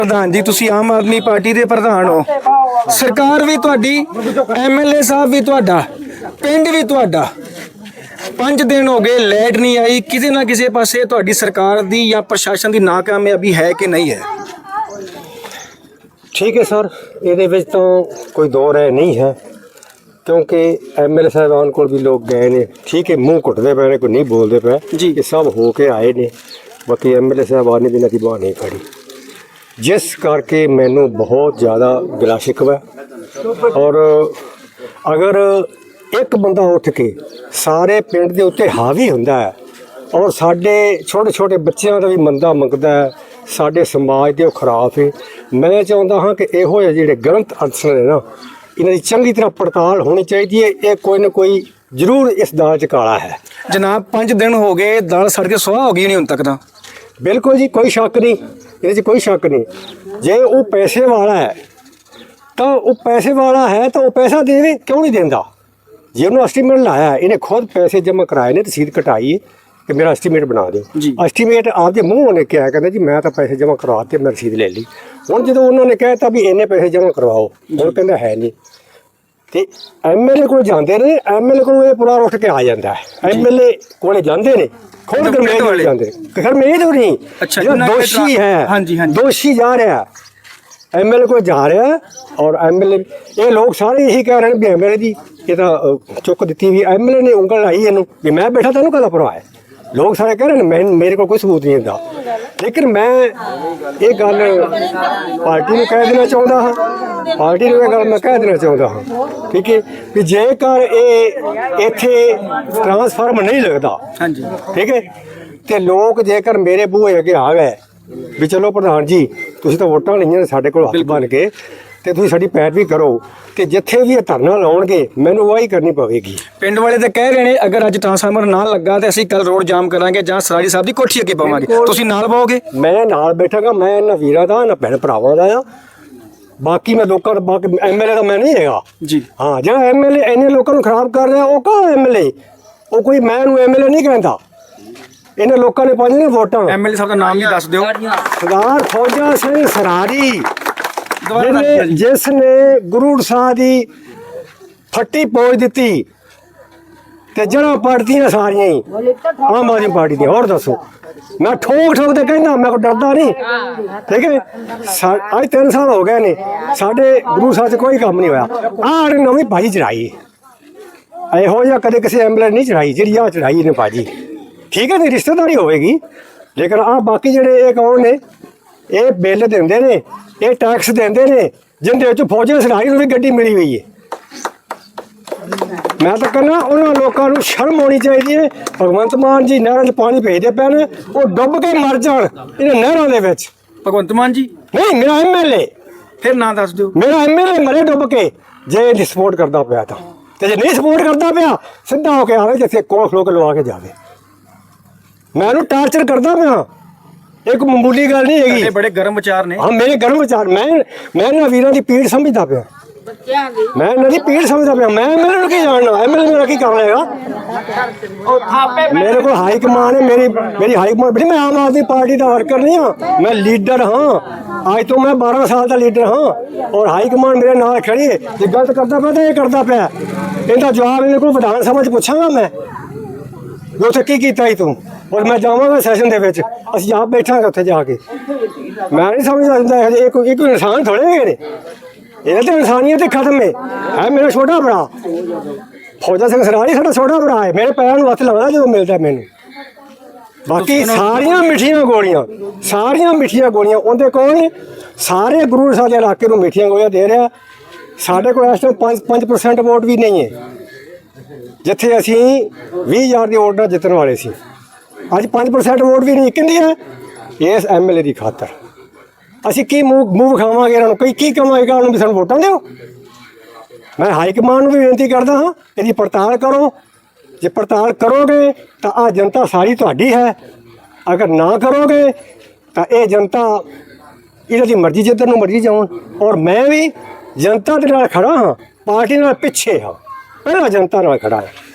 ਪ੍ਰਧਾਨ ਜੀ ਤੁਸੀਂ ਆਮ ਆਦਮੀ ਪਾਰਟੀ ਦੇ ਪ੍ਰਧਾਨ ਹੋ। ਸਰਕਾਰ ਵੀ ਤੁਹਾਡੀ ਐਮਐਲਏ ਸਾਹਿਬ ਵੀ ਤੁਹਾਡਾ ਪਿੰਡ ਵੀ ਤੁਹਾਡਾ। ਪੰਜ ਦਿਨ ਹੋ ਗਏ ਲਾਈਟ ਨਹੀਂ ਆਈ। ਕਿਸੇ ਨਾ ਕਿਸੇ ਪਾਸੇ ਤੁਹਾਡੀ ਸਰਕਾਰ ਦੀ ਜਾਂ ਪ੍ਰਸ਼ਾਸਨ ਦੀ ਨਾਕਾਮਯਾਬੀ ਹੈ ਕਿ ਨਹੀਂ ਹੈ? ਠੀਕ ਹੈ ਸਰ ਇਹਦੇ ਵਿੱਚ ਤਾਂ ਕੋਈ ਦੋ ਰਾਏ ਨਹੀਂ ਹੈ ਕਿਉਂਕਿ ਐਮਐਲਏ ਸਾਹਿਬਾਨ ਕੋਲ ਵੀ ਲੋਕ ਗਏ ਨੇ। ਠੀਕ ਹੈ ਮੂੰਹ ਘੁੱਟਦੇ ਪਏ ਨੇ ਕੋਈ ਨਹੀਂ ਬੋਲਦੇ ਪਏ। ਜੀ। ਇਹ ਸਭ ਹੋ ਕੇ ਆਏ ਨੇ। ਬਾਕੀ ਐਮਐਲਏ ਸਾਹਿਬਾਨ ਨੇ ਵੀ ਦੀ ਬਾਹ ਨਹੀਂ ਫੜੀ ਜਿਸ ਕਰਕੇ ਮੈਨੂੰ ਬਹੁਤ ਜ਼ਿਆਦਾ ਗਿਲਾ ਸ਼ਿਕਵਾ। ਔਰ ਅਗਰ ਇੱਕ ਬੰਦਾ ਉੱਠ ਕੇ ਸਾਰੇ ਪਿੰਡ ਦੇ ਉੱਤੇ ਹਾਵੀ ਹੁੰਦਾ ਹੈ ਔਰ ਸਾਡੇ ਛੋਟੇ ਛੋਟੇ ਬੱਚਿਆਂ ਦਾ ਵੀ ਮੰਦਾ ਮੰਗਦਾ ਹੈ ਸਾਡੇ ਸਮਾਜ ਦੇ ਉਹ ਖਰਾਬ ਹੈ ਮੈਂ ਚਾਹੁੰਦਾ ਹਾਂ ਕਿ ਇਹੋ ਜਿਹੇ ਜਿਹੜੇ ਗਲਤ ਅਨਸਰ ਨੇ ਨਾ ਇਹਨਾਂ ਦੀ ਚੰਗੀ ਤਰ੍ਹਾਂ ਪੜਤਾਲ ਹੋਣੀ ਚਾਹੀਦੀ ਹੈ ਇਹ ਕੋਈ ਨਾ ਕੋਈ ਜ਼ਰੂਰ ਇਸ ਦਾਲ 'ਚ ਕਾਲਾ ਹੈ। ਜਨਾਬ ਪੰਜ ਦਿਨ ਹੋ ਗਏ ਦਾਲ ਸੜ ਕੇ ਸੁਆਹ ਹੋ ਗਈ ਨਹੀਂ ਹੁਣ ਤੱਕ ਤਾਂ? ਬਿਲਕੁਲ ਜੀ ਕੋਈ ਸ਼ੱਕ ਨਹੀਂ। ਇਹਦੇ 'ਚ ਕੋਈ ਸ਼ੱਕ ਨਹੀਂ। ਜੇ ਉਹ ਪੈਸੇ ਵਾਲਾ ਹੈ ਤਾਂ ਉਹ ਪੈਸੇ ਵਾਲਾ ਹੈ ਤਾਂ ਉਹ ਪੈਸਾ ਦੇਵੇ ਕਿਉਂ ਨਹੀਂ ਦਿੰਦਾ? ਜੇ ਉਹਨੂੰ ਐਸਟੀਮੇਟ ਲਾਇਆ ਇਹਨੇ ਖੁਦ ਪੈਸੇ ਜਮ੍ਹਾਂ ਕਰਾਏ ਨੇ ਰਸੀਦ ਕਟਾਈ ਕਿ ਮੇਰਾ ਐਸਟੀਮੇਟ ਬਣਾ ਦਿਓ। ਐਸਟੀਮੇਟ ਆਪਦੇ ਮੂੰਹ ਉਹਨੇ ਕਿਹਾ ਕਹਿੰਦਾ ਜੀ ਮੈਂ ਤਾਂ ਪੈਸੇ ਜਮ੍ਹਾਂ ਕਰਵਾਤੇ ਮੈਂ ਰਸੀਦ ਲੈ ਲਈ। ਹੁਣ ਜਦੋਂ ਉਹਨਾਂ ਨੇ ਕਹਿਤਾ ਵੀ ਇੰਨੇ ਪੈਸੇ ਜਮ੍ਹਾਂ ਕਰਵਾਓ ਹੁਣ ਕਹਿੰਦਾ ਹੈ ਨਹੀਂ। ਤੇ ਐਮਐਲਏ ਕੋਲ ਜਾਂਦੇ ਨੇ ਐਮਐਲਏ ਕੋਲ ਇਹ ਪੂਰਾ ਉੱਠ ਕੇ ਆ ਜਾਂਦਾ ਹੈ ਐਮਐਲਏ ਕੋਲੇ ਜਾਂਦੇ ਨੇ ਖੁਦ ਗਰਮੇਜ ਵਾਲੇ। ਜਾਂਦੇ ਨੇ ਗਰਮੇਜ ਹੋ ਨਹੀਂ ਅੱਛਾ, ਦੋਸ਼ੀ ਹੈ ਹਾਂਜੀ, ਹਾਂਜੀ। ਦੋਸ਼ੀ ਜਾ ਰਿਹਾ ਐਮਐਲਏ ਕੋਲ ਜਾ ਰਿਹਾ ਔਰ ਐਮਐਲਏ ਇਹ ਲੋਕ ਸਾਰੇ ਇਹੀ ਕਹਿ ਰਹੇ ਨੇ ਵੀ ਐਮਐਲਏ ਦੀ ਇਹ ਤਾਂ ਚੁੱਕ ਦਿੱਤੀ ਵੀ ਐਮਐਲਏ ਨੇ ਉਂਗਲ ਲਾਈ ਇਹਨੂੰ ਵੀ ਮੈਂ ਬੈਠਾ ਤੈਨੂੰ ਕਾਹਦਾ ਪਰਵਾਹ ਹੈ ਲੋਕ ਸਾਰੇ ਕਹਿ ਰਹੇ ਨੇ ਮੈਂ ਮੇਰੇ ਕੋਲ ਕੋਈ ਸਬੂਤ ਨਹੀਂ ਹੁੰਦਾ ਲੇਕਿਨ ਮੈਂ ਇਹ ਗੱਲ ਪਾਰਟੀ ਨੂੰ ਕਹਿ ਦੇਣਾ ਚਾਹੁੰਦਾ ਹਾਂ। ਪਾਰਟੀ ਨੂੰ ਇਹ ਗੱਲ ਮੈਂ ਕਹਿ ਦੇਣਾ ਚਾਹੁੰਦਾ ਹਾਂ ਠੀਕ ਹੈ ਵੀ ਜੇਕਰ ਇਹ ਇੱਥੇ ਟਰਾਂਸਫਾਰਮ ਨਹੀਂ ਲੱਗਦਾ ਹਾਂਜੀ। ਠੀਕ ਹੈ? ਤੇ ਲੋਕ ਜੇਕਰ ਮੇਰੇ ਬੂਹੇ ਅੱਗੇ ਆ ਗਏ ਵੀ ਚਲੋ ਪ੍ਰਧਾਨ ਜੀ ਤੁਸੀਂ ਤਾਂ ਵੋਟਾਂ ਲਈਆਂ ਨੇ ਸਾਡੇ ਕੋਲ ਹੱਥ ਬਣ ਕੇ ਤੇ ਤੁਸੀਂ ਸਾਡੀ ਪੈਰਵੀ ਕਰੋ ਤੇ ਜਿੱਥੇ ਵੀ ਇਹ ਧਰਨਾ ਲਾਉਣਗੇ ਮੈਨੂੰ ਵਾਹੀ ਕਰਨੀ ਪਵੇਗੀ। ਪਿੰਡ ਵਾਲੇ ਤਾਂ ਕਹਿ ਰਹੇ ਨੇ ਅਗਰ ਅੱਜ ਟ੍ਰਾਂਸਫਾਰਮਰ ਨਾ ਲੱਗਾ ਤੇ ਅਸੀਂ ਕੱਲ ਰੋਡ ਜਾਮ ਕਰਾਂਗੇ ਜਾਂ ਸਰਾੜੀ ਸਾਹਿਬ ਦੀ ਕੋਠੀ ਅੱਗੇ ਪਾਵਾਂਗੇ। ਤੁਸੀਂ ਨਾਲ ਪਾਓਗੇ? ਮੈਂ ਨਾਲ ਬੈਠਾਗਾ ਮੈਂ ਇਹਨਾਂ ਵੀਰਾਂ ਦਾ ਇਹਨਾਂ ਭੈਣ ਭਰਾਵਾਂ ਦਾ ਆ। ਬਾਕੀ ਮੈਂ ਲੋਕਾਂ ਦਾ ਬਾਕੀ ਐਮਐਲਏ ਦਾ ਮੈਂ ਨਹੀਂ ਹੈਗਾ। ਜੀ। ਹਾਂ ਜਿਹੜਾ ਐਮਐਲਏ ਇੰਨੇ ਲੋਕਾਂ ਨੂੰ ਖਰਾਬ ਕਰ ਰਿਹਾ ਉਹ ਕੌਣ ਐਮਐਲਏ ਉਹ ਕੋਈ ਮੈਂ ਨੂੰ ਐਮਐਲਏ ਨਹੀਂ ਕਹਿੰਦਾ। ਇਹਨਾਂ ਲੋਕਾਂ ਨੇ ਪਾਈਆਂ ਨੇ ਵੋਟਾਂ। ਐਮਐਲਏ ਸਾਹਿਬ ਦਾ ਨਾਮ ਵੀ ਦੱਸ ਦਿਓ। ਸਰਦਾਰ ਫੌਜਾ ਸਿੰਘ ਸਰਾਰੀ। ਜਿਹਨੇ ਜਿਸ ਨੇ ਗੁਰੂ ਸਾਹਿਬ ਦੀ ਫੱਟੀ ਪੋਜ ਦਿੱਤੀ ਤੇ ਜਿਹੜਾ ਪਾਰਟੀਆਂ ਸਾਰੀਆਂ ਹੀ ਆਮ ਆਦਮੀ ਪਾਰਟੀ ਦੀ। ਹੋਰ ਦੱਸੋ। ਮੈਂ ਠੋਕ ਠੋਕ ਤੇ ਕਹਿੰਦਾ ਮੈਂ ਕੋ ਡਰਦਾ ਨਹੀਂ। ਠੀਕ ਹੈ? ਅੱਜ 3 ਸਾਲ ਹੋ ਗਏ ਨੇ। ਸਾਡੇ ਗੁਰੂ ਸਾਹਿਬ 'ਚ ਕੋਈ ਕੰਮ ਨਹੀਂ ਹੋਇਆ। ਆਹ ਨਵੀਂ ਭਾਈ ਚੜਾਈ ਇਹੋ ਜਿਹਾ ਕਦੇ ਕਿਸੇ ਐਂਬੂਲੈਂਸ ਨਹੀਂ ਚੜਾਈ ਜਿਹੜੀ ਆ ਚੜਾਈ ਨੇ ਭਾਜੀ। ਠੀਕ ਹੈ ਨਹੀਂ ਰਿਸ਼ਤੇਦਾਰੀ ਹੋਵੇਗੀ। ਲੇਕਿਨ ਆ ਬਾਕੀ ਜਿਹੜੇ ਇਹ ਕੌਣ ਨੇ? ਇਹ ਬਿੱਲ ਦਿੰਦੇ ਨੇ ਇਹ ਟੈਕਸ ਦਿੰਦੇ ਨੇ ਜਿੰਦੇ ਵਿੱਚ ਫੌਜੀ ਸਰਾਈ ਨੂੰ ਵੀ ਗੱਡੀ ਮਿਲੀ ਹੋਈ ਹੈ ਮੈਂ ਤਾਂ ਕਹਿੰਦਾ ਉਹਨਾਂ ਲੋਕਾਂ ਨੂੰ ਸ਼ਰਮ ਆਉਣੀ ਚਾਹੀਦੀ ਹੈ ਭਗਵੰਤ ਮਾਨ ਜੀ ਨਹਿਰਾਂ 'ਚ ਪਾਣੀ ਭੇਜਦੇ ਨੇ ਉਹ ਡੁੱਬ ਕੇ ਮਰ ਜਾਣ ਇਹਨਾਂ ਨਹਿਰਾਂ ਦੇ ਵਿੱਚ। ਭਗਵੰਤ ਮਾਨ ਜੀ? ਨਹੀਂ ਮੇਰਾ ਐਮਐਲਏ ਫਿਰ ਨਾਂ ਦੱਸ ਦਿਓ। ਮੇਰਾ ਐਮਐਲਏ ਮਰੇ ਡੁੱਬ ਕੇ ਜੇ ਇਹਦੀ ਸਪੋਰਟ ਕਰਦਾ ਪਿਆ ਤਾਂ। ਤੇ ਜੇ ਨਹੀਂ ਸਪੋਰਟ ਕਰਦਾ ਪਿਆ ਸਿੱਧਾ ਹੋ ਕੇ ਆਵੇ ਜਿੱਥੇ ਕੋਲ ਖਲੋ ਕੇ ਲਵਾ ਕੇ ਜਾਵੇ। ਮੈਂ ਉਹਨੂੰ ਟਾਰਚਰ ਕਰਦਾ ਪਿਆ। ਇੱਕ ਮਾਮੂਲੀ ਗੱਲ ਨਹੀਂ ਹੈਗੀ। ਇਹ ਬੜੇ ਗਰਮ ਵਿਚਾਰ ਨੇ। ਹਾਂ ਮੇਰੇ ਗਰਮ ਵਿਚਾਰ ਮੈਂ ਮੈਂ ਇਹਨਾਂ ਵੀਰਾਂ ਦੀ ਪੀੜ ਸਮਝਦਾ ਪਿਆ। ਮੈਂ ਇਹਨਾਂ ਦੀ ਪੀੜ ਸਮਝਦਾ ਪਿਆ। ਮੈਂ ਐਮਐਲਏ ਨੂੰ ਕੀ ਜਾਣਨਾ? ਐਮਐਲਏ ਮੇਰਾ ਕੀ ਕੰਮ ਹੈਗਾ? ਮੇਰੇ ਕੋਲ ਹਾਈ ਕਮਾਨ ਹੈ ਮੇਰੀ ਮੇਰੀ ਹਾਈ ਕਮਾਨ ਬੜੀ ਮੈਂ ਆਮ ਆਦਮੀ ਪਾਰਟੀ ਦਾ ਵਰਕਰ ਨਹੀਂ ਹਾਂ। ਮੈਂ ਲੀਡਰ ਹਾਂ। ਅੱਜ ਤੋਂ ਮੈਂ 12 ਸਾਲ ਦਾ ਲੀਡਰ ਹਾਂ। ਔਰ ਹਾਈ ਕਮਾਨ ਮੇਰੇ ਨਾਲ ਖੜੀ ਹੈ। ਜੇ ਗਲਤ ਕਰਦਾ ਪਿਆ ਤਾਂ ਇਹ ਕਰਦਾ ਪਿਆ। ਇਹਦਾ ਜਵਾਬ ਇਹਨੇ ਕੋਲ ਵਿਧਾਨ ਸਭਾ 'ਚ ਪੁੱਛਾਂਗਾ ਮੈਂ। ਵੀ ਉੱਥੇ ਕੀ ਕੀਤਾ ਸੀ ਤੂੰ? ਔਰ ਮੈਂ ਜਾਵਾਂਗਾ ਸੈਸ਼ਨ ਦੇ ਵਿੱਚ। ਅਸੀਂ ਆਪ ਬੈਠਾਂਗੇ ਉੱਥੇ ਜਾ ਕੇ। ਮੈਂ ਨਹੀਂ ਸਮਝਦਾ ਇਹ ਕੋਈ ਇਹ ਕੋਈ ਇਨਸਾਨ ਥੋੜੇ ਹੈਗੇ ਨੇ। ਇਹ ਤਾਂ ਇਨਸਾਨੀਅਤ ਹੀ ਖਤਮ ਹੈ। ਹੈ ਮੇਰਾ ਛੋਟਾ ਭਰਾ। ਫੌਜਾ ਸਿੰਘ ਸਰਾਰੀ ਸਾਡਾ ਛੋਟਾ ਭਰਾ ਹੈ। ਮੇਰੇ ਪੈਰਾਂ ਨੂੰ ਹੱਥ ਲਾਉਂਦਾ ਜਦੋਂ ਮਿਲਦਾ ਮੈਨੂੰ। ਬਾਕੀ ਸਾਰੀਆਂ ਮਿੱਠੀਆਂ ਗੋਲੀਆਂ ਸਾਰੀਆਂ ਮਿੱਠੀਆਂ ਗੋਲੀਆਂ ਉਹਦੇ ਕੋਲ ਨੇ ਸਾਰੇ ਗੁਰੂ ਸਾਹਿਬ ਦੇ ਇਲਾਕੇ ਨੂੰ ਮਿੱਠੀਆਂ ਗੋਲੀਆਂ ਦੇ ਰਿਹਾ। ਸਾਡੇ ਕੋਲ ਇਸ ਟਾਈਮ 5 5% ਵੋਟ ਵੀ ਨਹੀਂ ਹੈ। ਜਿੱਥੇ ਅਸੀਂ 20000 ਦੀ ਵੋਟ ਨਾਲ ਜਿੱਤਣ ਵਾਲੇ ਸੀ। ਅੱਜ 5% ਵੋਟ ਵੀ ਨਹੀਂ ਕਿੰਦੀ ਹੈ ਇਸ ਐਮਐਲਏ ਦੀ ਖਾਤਰ। ਅਸੀਂ ਕੀ ਮੂੰਹ ਮੂੰਹ ਵਿਖਾਵਾਂਗੇ ਇਹਨਾਂ ਨੂੰ? ਕੋਈ ਕੀ ਕਮਾਏਗਾ ਉਹਨੂੰ ਵੀ ਸਾਨੂੰ ਵੋਟਾਂ ਦਿਓ? ਮੈਂ ਹਾਈ ਕਮਾਂਡ ਨੂੰ ਵੀ ਬੇਨਤੀ ਕਰਦਾ ਹਾਂ, ਇਹਦੀ ਪੜਤਾਲ ਕਰੋ। ਜੇ ਪੜਤਾਲ ਕਰੋਗੇ, ਤਾਂ ਆ ਜਨਤਾ ਸਾਰੀ ਤੁਹਾਡੀ ਹੈ। ਅਗਰ ਨਾ ਕਰੋਗੇ, ਤਾਂ ਇਹ ਜਨਤਾ ਇਹਨਾਂ ਦੀ ਮਰਜ਼ੀ ਜਿੱਧਰ ਨੂੰ ਮਰਜ਼ੀ ਜਾਉਣ। ਔਰ ਮੈਂ ਵੀ ਜਨਤਾ ਦੇ ਨਾਲ ਖੜਾ ਹਾਂ, ਪਾਰਟੀ ਨਾਲ ਪਿੱਛੇ ਹਾਂ। ਪਹਿਲਾਂ ਜਨਤਾ ਨਾਲ ਖੜਾ ਹਾਂ।